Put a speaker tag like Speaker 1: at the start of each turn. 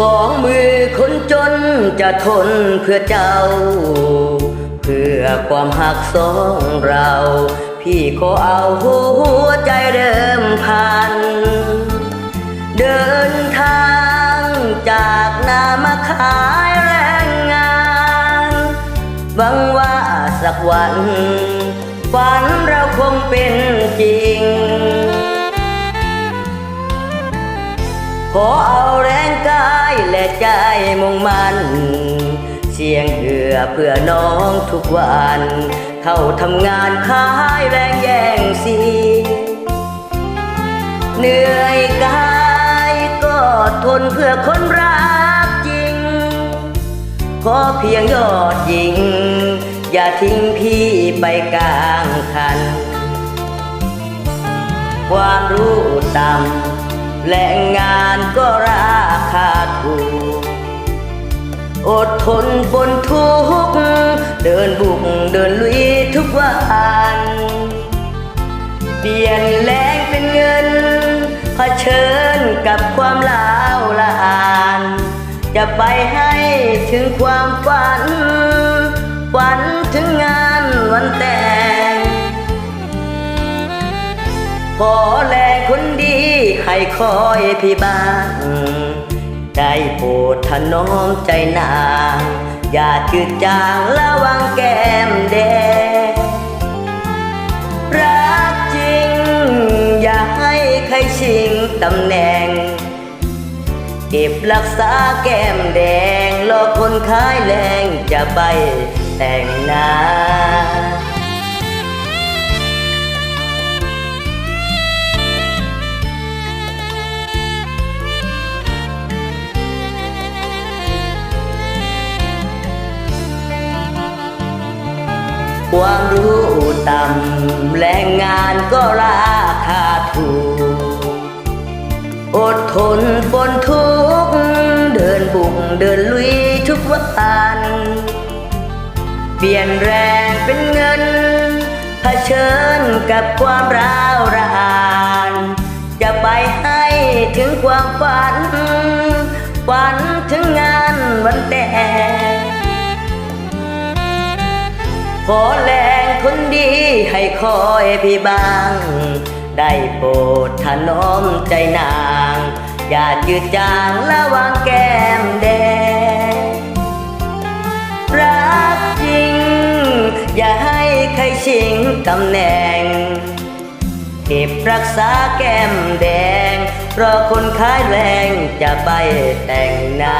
Speaker 1: สองมือคนจนจะทนเพื่อเจ้า เพื่อความหักสองเรา พี่ขอเอาหัวใจเริ่มพัน เดินทางจากนามาขายแรงงานหวังว่าสักวันฝันเราคงเป็นจริง ขอเอา และใจมุ่งมันเสียงเหงื่อเพื่อน้องทุกวัน เข้าทำงานขายแรงแย่งสีเหนื่อยกายก็ทนเพื่อคนรักจริง ขอเพียงยอดหญิง อย่าทิ้งพี่ไปกลางคัน ความรู้ต่ำ และงานก็ราคาถูก อดทนบนทุกข์เดินบุกเดินลุยทุกวันเปลี่ยนแรงเป็นเงินเผชิญกับความลาวลาน จะไปให้ถึงความฝัน ฝันถึงงานวันแต่ง ขอแล ให้คอยพี่บ้าง ได้โปรดถนอมใจนาง อย่าจืดจางระวังแก้มแดง รักจริง อย่าให้ใครชิงตำแหน่ง เก็บรักษาแก้มแดงรอคนขายแรงจะไปแต่งหน้า ความรู้ต่ำแรงงานก็ราคาถูก อดทนฝนทุกเดินบุกเดินลุยทุกวันเปลี่ยนแรงเป็นเงินเผชิญกับความร้าวรานจะไปให้ถึงความฝันฝันถึงงานวันแต่ง ขอแรงคนดีให้คอยพี่บ้าง ได้โปรดถนอมใจนาง อย่าจืดจางระวังแก้มแดง รักจริง อย่าให้ใครชิงตำแหน่ง เก็บรักษาแก้มแดง รอคนขายแรงจะไปแต่งหน้า